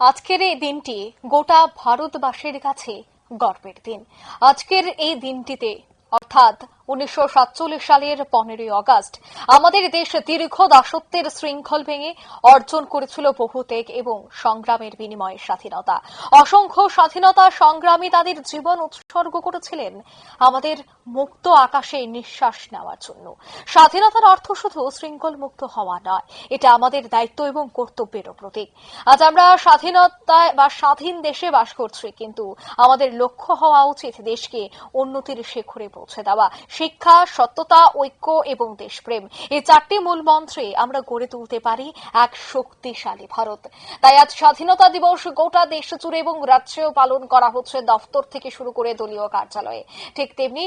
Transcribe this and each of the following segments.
আজকের এই দিনটি গোটা ভারতবাসীর কাছে গর্বের দিন। আজকের এই দিনটিতে অর্থাৎ উনিশশো সাতচল্লিশ সালের পনেরোই আগস্ট, আমাদের দেশ দীর্ঘ দাসত্বের শৃঙ্খল ভেঙে অর্জন করেছিল বহু ত্যাগ এবং সংগ্রামের বিনিময়ে স্বাধীনতা। অসংখ্য স্বাধীনতা সংগ্রামী তাদের জীবন উৎসর্গ করেছিলেন আমাদের মুক্ত আকাশে নিঃশ্বাস নেওয়ার জন্য। স্বাধীনতার অর্থ শুধু শৃঙ্খল মুক্ত হওয়া নয়, এটা আমাদের দায়িত্ব এবং কর্তব্যেরও প্রতীক। আজ আমরা স্বাধীনতায় বা স্বাধীন দেশে বাস করছি, কিন্তু আমাদের লক্ষ্য হওয়া উচিত দেশকে উন্নতির শেখরে পৌঁছে দেওয়া, শিক্ষা, সত্যতা, ঐক্য এবং দেশপ্রেম। এই চারটি মূল মন্ত্রে আমরা গড়ে তুলতে পারি এক শক্তিশালী ভারত। তাই আজ স্বাধীনতা দিবস গোটা দেশ জুড়ে এবং রাজ্যেও পালন করা হচ্ছে দফতর থেকে শুরু করে দলীয় কার্যালয়ে। ঠিক তেমনি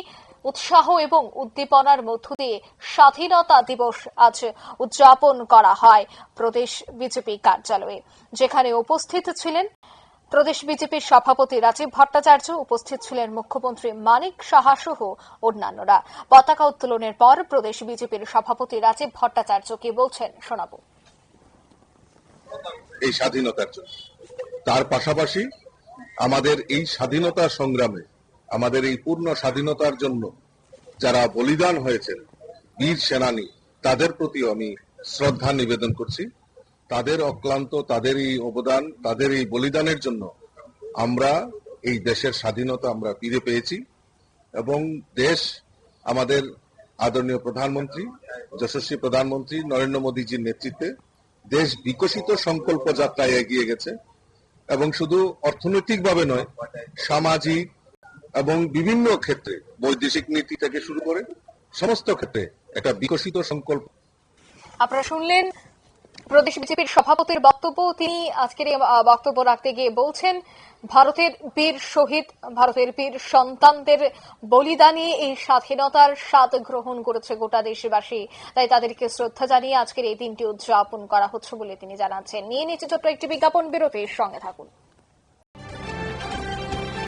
উৎসাহ এবং উদ্দীপনার মধ্য দিয়ে স্বাধীনতা দিবস আজ উদযাপন করা হয় প্রদেশ বিজেপি কার্যালয়ে। যেখানে উপস্থিত ছিলেন প্রদেশ বিজেপির সভাপতি রাজীব ভট্টাচার্য উপস্থিত ছিলেন মুখ্যমন্ত্রী মানিক সাহা সহ অন্যান্যরা। পতাকা উত্তোলনের পর প্রদেশ বিজেপির সভাপতি রাজীব ভট্টাচার্য কি বলছেন, শোনাবো। এই স্বাধীনতার জন্য। তার পাশাপাশি আমাদের এই স্বাধীনতা সংগ্রামে, আমাদের এই পূর্ণ স্বাধীনতার জন্য যারা বলিদান হয়েছেন, বীর সেনানী, তাদের প্রতিও আমি শ্রদ্ধা নিবেদন করছি। তাদের অক্লান্ত তাদের এই অবদান তাদের এই বলিদানের জন্য আমরা এই দেশের স্বাধীনতা আমরা ফিরে পেয়েছি এবং দেশ আমাদের আদরণীয় প্রধানমন্ত্রী, যশস্বী প্রধানমন্ত্রী নরেন্দ্র মোদীজির নেতৃত্বে দেশ বিকশিত সংকল্প যাত্রায় এগিয়ে গেছে এবং শুধু অর্থনৈতিকভাবে নয়, সামাজিক এবং বিভিন্ন ক্ষেত্রে, বৈদেশিক নীতি থেকে শুরু করে সমস্ত ক্ষেত্রে একটা বিকশিত সংকল্প। আপনারা শুনলেন প্রদেশ বিজেপির সভাপতির বক্তব্য তিনি আজকের বক্তব্য রাখতে গিয়ে বলছেন, ভারতের বীর শহীদ, ভারতের বীর সন্তানদের বলিদানে এই স্বাধীনতার স্বাদ গ্রহণ করেছে গোটা দেশবাসী। তাই তাদেরকে শ্রদ্ধা জানিয়ে আজকের এই দিনটি উদযাপন করা হচ্ছে বলে তিনি জানাচ্ছেন। নিয়ে নিচ্ছে ছোট্ট একটি বিজ্ঞাপন, বিরতির সঙ্গে থাকুন।